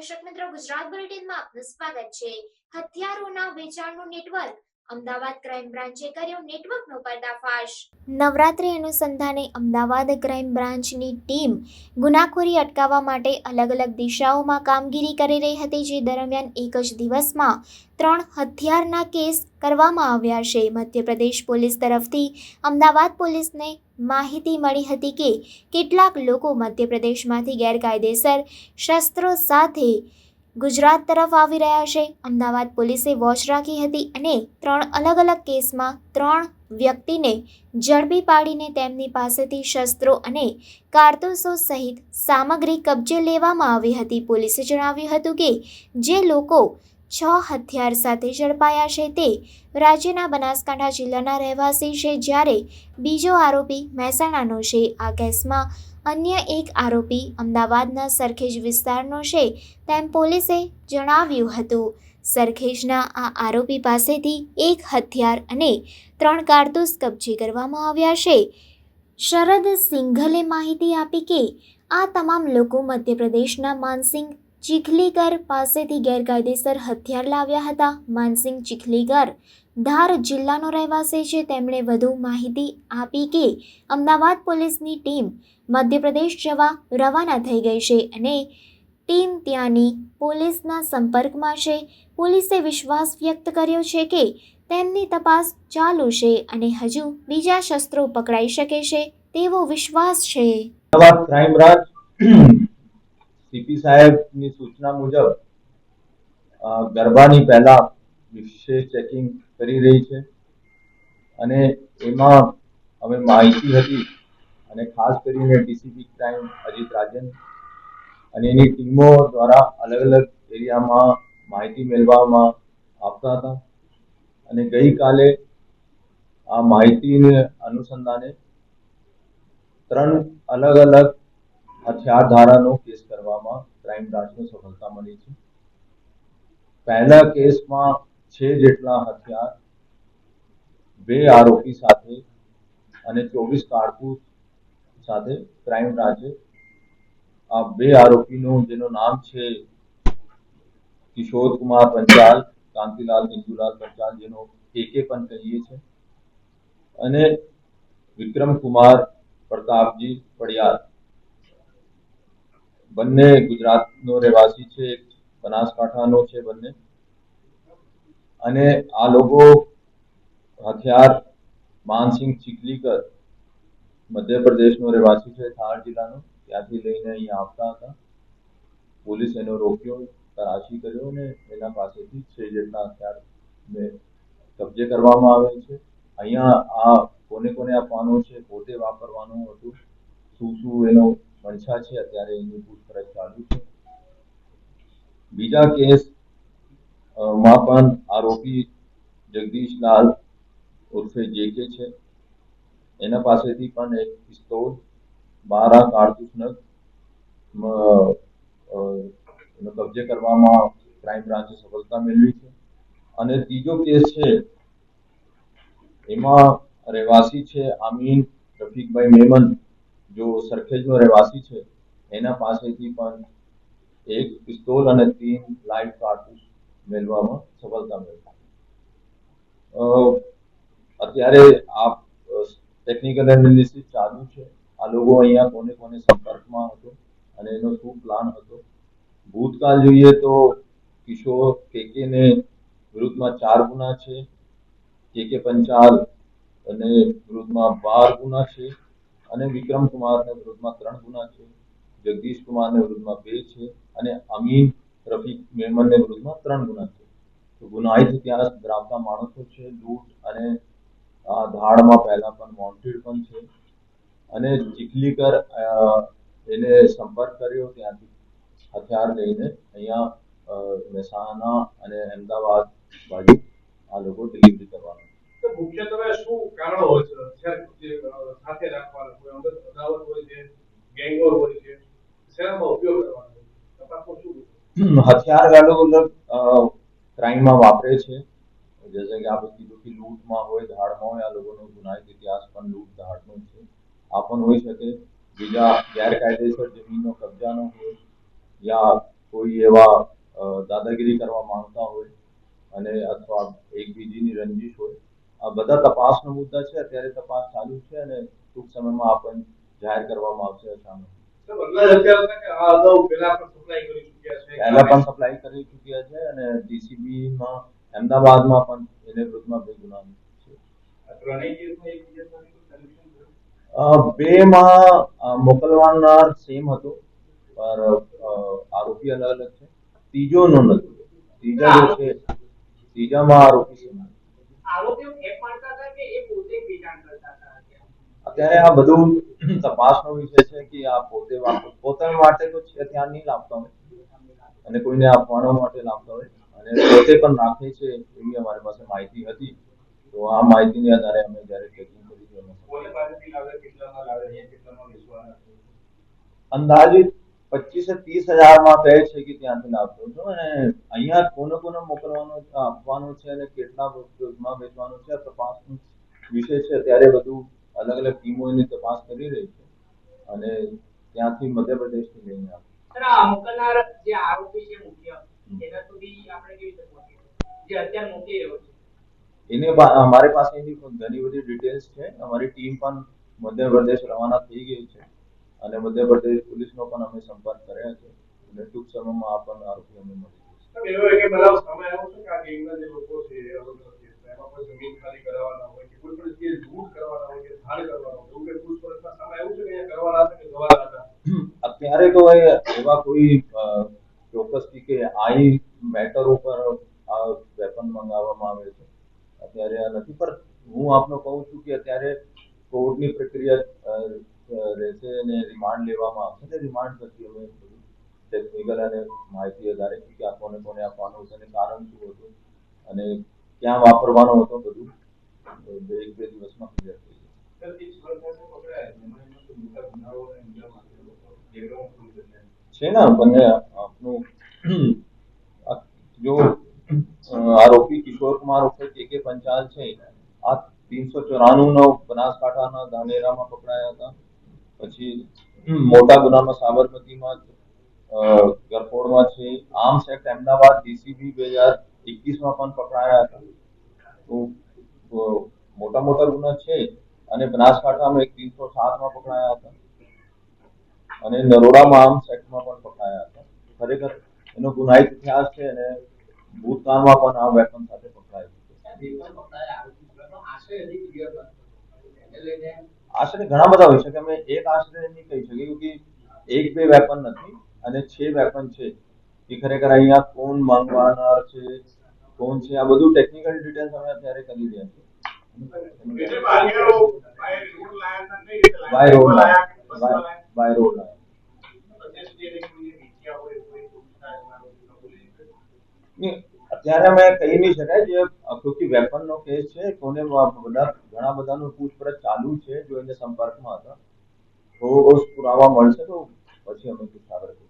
દર્શક મિત્રો, ગુજરાત બુલેટિનમાં આપનું સ્વાગત છે. હથિયારોના વેચાણનું નેટવર્ક. અમદાવાદ ક્રાઇમ બ્રાન્ચે કર્યો નેટવર્કનો પર્દાફાશ. નવરાત્રી અનુસંધાને અમદાવાદ ક્રાઇમ બ્રાન્ચની ટીમ ગુનાખોરી અટકાવવા માટે અલગ અલગ દિશાઓમાં કામગીરી કરી રહી હતી, જે દરમિયાન એક જ દિવસમાં ત્રણ હથિયારના કેસ કરવામાં આવ્યા છે. મધ્યપ્રદેશ પોલીસ તરફથી અમદાવાદ પોલીસને માહિતી મળી હતી કે કેટલાક લોકો મધ્યપ્રદેશમાંથી ગેરકાયદેસર શસ્ત્રો સાથે ગુજરાત તરફ આવી રહ્યા છે. અમદાવાદ પોલીસે વોચ રાખી હતી અને ત્રણ અલગ અલગ કેસમાં ત્રણ વ્યક્તિને ઝડપી પાડીને તેમની પાસેથી શસ્ત્રો અને કારતૂસો સહિત સામગ્રી કબજે લેવામાં આવી હતી. પોલીસે જણાવ્યું હતું કે જે લોકો છ હથિયાર સાથે ઝડપાયા છે તે રાજ્યના બનાસકાંઠા જિલ્લાના રહેવાસી છે જ્યારે બીજો આરોપી મહેસાણાનો છે. આ કેસમાં અન્ય એક આરોપી અમદાવાદના સરખેજ વિસ્તારનો છે તેમ પોલીસે જણાવ્યું હતું. સરખેજના આ આરોપી પાસેથી એક હથિયાર અને ત્રણ કારતૂસ કબજે કરવામાં આવ્યા છે. શરદ સિંઘલે માહિતી આપી કે આ તમામ લોકો મધ્યપ્રદેશના માનસિંગ ચીખલીકર પાસેથી ગેરકાયદેસર હથિયાર લાવ્યા હતા. માનસિંગ ચીખલીગર ધાર જિલ્લાનો રહેવાસી છે. તેમણે વધુ માહિતી આપી કે અમદાવાદ પોલીસની ટીમ મધ્યપ્રદેશ જવા રવાના થઈ ગઈ છે અને ટીમ ત્યાંની પોલીસના સંપર્કમાં છે. પોલીસે વિશ્વાસ વ્યક્ત કર્યો છે કે તેમની તપાસ ચાલુ છે અને હજુ બીજા શસ્ત્રો પકડાઈ શકે છે તેવો વિશ્વાસ છે. સીપી સાહેબની સૂચના મુજબ ગરબાની પહેલા વિશેષ ચેકિંગ કરી રહી છે અને એમાં અમે માહિતી હતી અને ખાસ કરીને ડીસીપી ક્રાઇમ અજીત રાજન અને એની ટીમો દ્વારા અલગ અલગ એરિયામાં માહિતી મેળવવામાં આપતા હતા અને ગઈકાલે આ માહિતીને અનુસંધાને ત્રણ અલગ અલગ હથિયાર ધારાનો કેસ કરવામાં ક્રાઇમ બ્રાન્ચને સફળતા મળી છે. પહેલા કેસમાં છે જેટલા હથિયાર, બે આરોપી સાથે અને ચોવીસ કારતૂસ સાથે ક્રાઇમ બ્રાન્ચે આ બે આરોપીનું, જેનું નામ છે કિશોર કુમાર પંચાલ, કાંતિલાલ ઇન્દુલાલ પંચાલ, જેનો કેકે પણ કહીએ છે. અને વિક્રમ કુમાર પ્રતાપજી પડિયાર. બંને ગુજરાતનો રહેવાસી છે બનાસકાંઠાનો છે બંને. અને આ લોકો હથિયાર, માનસિંહ ચીખલીકર મધ્યપ્રદેશનો રહેવાસી છે, થાર જિલ્લાનો. ત્યાંથી લઈને અહીંયા આવતા હતા. પોલીસ એનો રોક્યો તરાશી કર્યો અને એના પાસેથી છે જેટલા હથિયાર ને કબજે કરવામાં આવે છે. અહીંયા આ કોને કોને આપવાનું છે, પોતે વાપરવાનું હતું, શું શું એનો મંશા છે અત્યારે એની પૂછપરછ ચાલુ છે. બીજા કેસમાં પણ આરોપી જગદીશલાલ ઉર્ફે જેકે છે. એના પાસેથી પણ એક પિસ્તોલ, બારા કારતૂસ નગ કબજે કરવામાં ક્રાઇમ બ્રાન્ચે સફળતા મેળવી છે. અને ત્રીજો કેસ છે, એમાં રહેવાસી છે આમીન રફીકભાઈ મેમન. જો સરખેજનો રહેવાસી છે, એના પાસેથી પણ એક પિસ્તોલ અને તીન લાઈવ કારતૂસ મેળવવામાં સફળતા મળી. અત્યારે આ ટેકનિકલ એનાલિસિસ ચાલુ છે. આ લોકો અહીંયા કોને કોને સંપર્કમાં હતો અને એનો શું પ્લાન હતો? ભૂતકાળ જોઈએ તો કિશોર કેકેને વિરુદ્ધમાં ચાર ગુના છે કે કે પંચાલ અને વિરુદ્ધમાં બાર ગુના છે. અને વિક્રમ કુમારને વિરુદ્ધમાં ત્રણ ગુના છે જગદીશ કુમારને વિરુદ્ધમાં બે છે અને અમીન રફીક મેમનને વિરુદ્ધમાં ત્રણ ગુના છે. તો ગુનાહિત ઇતિહાસ ધરાવતા માણસો છે લૂંટ અને આ ધાડમાં પહેલા પણ વોન્ટેડ પણ છે. અને ચીખલીકર અ, એને સંપર્ક કર્યો ત્યાંથી હથિયાર લઈને અહીંયા અ, મહેસાણા અને અમદાવાદ બાજુ આ લોકો ડિલિવરી કરવાના. તો મુખ્યત્વે શું કારણ હોય છે? સાથે રાખવાના કોઈ અંદર અદાવત હોય છે ગેંગવોર હોય છે શેનામાં ઉપયોગ કરવાનો તપાસમાં શું હથિયાર ગાલો મતલબ ક્રાઇમમાં વાપરે છે. જૈસે કે આપણે કીધું કે લૂંટમાં હોય, ધાડમાં હોય, આ લોકોનો ગુનાહિત ઇતિહાસ પણ લૂંટ ધાડનો છે. આ પણ હોઈ શકે. બીજા ગેરકાયદેસર જમીનનો કબજાનો હોય, યા કોઈ એવા દાદાગીરી કરવા માંગતા હોય, અને અથવા એક બીજીની રંજિશ હોય આ બધા તપાસનો મુદ્દા છે અત્યારે તપાસ ચાલુ છે અને ટૂંક સમયમાં આપણને જાહેર કરવામાં આવશે સામે. પહેલા પણ સપ્લાય કરી ચૂક્યા છે અને ડીસીબીમાં અમદાવાદમાં પણ એને વિરુદ્ધમાં બે ગુના છે. બેમાં મોકલવાનાર સેમ હતો પર આરોપી અલગ અલગ છે. ત્રીજો નો નથી ત્રીજા જો છે ત્રીજામાં આરોપી સેમ અત્યારે આ બધું તપાસનો વિષય છે કે આ પોતે પોતાના માટે તો ત્યાં નહીં લાવતા હોય. અને કોઈને આપવાનો માટે લાવતા હોય. અને પોતે પણ નાખે છે એવી અમારી પાસે માહિતી હતી. તો આ માહિતીને આધારે અમે જ્યારે ચેકિંગ કરી અંદાજિત પચીસ ત્રીસ હજારમાં કહે છે કે ત્યાંથી લાવતો હતો અને અહીંયા કોને કોને મોકલવાનો આપવાનો છે અને કેટલા માં વેચવાનો છે તપાસનો વિષય છે. ત્યારે બધું અલગ અલગ ટીમો એની તપાસ કરી રહી છે. અને ત્યાંથી મધ્યપ્રદેશથી લઈને આવે. મોકલનાર જે આરોપી છે મુખ્ય એના સુધી આપણે કેવી રીતે જે અત્યારે મોકલી રહ્યો છે. એને અમારી પાસે એની ઘણી બધી ડિટેલ્સ છે. અમારી ટીમ પણ મધ્યપ્રદેશ રવાના થઈ ગઈ છે. અને મધ્યપ્રદેશ પોલીસનો પણ અમે સંપર્ક કર્યા છે. અને ટૂંક સમયમાં આ પણ આરોપી અમે મળી હતા હતા? અત્યારે તો એવા કોઈ ચોક્કસ ચોક્કસથી કે આઈ મેટર ઉપર આ વેપન મંગાવવામાં આવે છે. અત્યારે આ નથી પણ હું આપને કહું છું કે અત્યારે કોર્ટની પ્રક્રિયા રહેશે અને રિમાન્ડ લેવામાં આવશે અને રિમાન્ડ પછી અમે ટેકનિકલ અને માહિતી આધારે કે આ કોને કોને આપવાનું હતું અને કારણ શું હતું અને ક્યાં વાપરવાનો હતો બધું બે એક બે દિવસમાં ક્લિયર થઈ જશે. છે. ને બંને આપનું જો આરોપી કિશોર કુમાર ઉપર કે કે પંચાલ છે આ ત્રીસો ચોરાણું નો બનાસકાંઠાના ધાનેરામાં પકડાયા હતા. પછી મોટા ગુનામાં સાબરમતીમાં ગરફોડમાં છે. આર્મ્સ એક્ટ અમદાવાદ ડીસીબી બે હજાર એકવીસમાં પણ પકડાયા હતા. તો મોટા મોટા ગુના છે અને બનાસકાંઠામાં એક ત્રીસો સાતમાં પકડાયા હતા. અને નરોડામાં આર્મ્સ એક્ટમાં પણ પકડાયા હતા. ખરેખર એનો ગુનાહિત ઇતિહાસ છે અને ભૂતકાળમાં પણ આ વેપન સાથે પકડાયું. છે આશરે ઘણા બધા હોય છે કે અમે એક આશરે નહીં કહી શકીએ કે એક બે વેપન નથી અને છે વેપન છે. એ ખરેખર અહીંયા કોણ માંગવાનાર છે કોણ છે આ બધું ટેકનિકલ ડિટેલ્સ અમે અત્યારે કરી રહ્યા છીએ. By road? By road. નહીં, અત્યારે અમે કહી નહીં શકાય જે ક્યોંકિ વેપન નો કેસ છે, કોને બધા, ઘણા બધાનું પૂછપરછ ચાલુ છે, જો એને સંપર્કમાં હતા, તો પુરાવા મળશે તો પછી અમે આગળ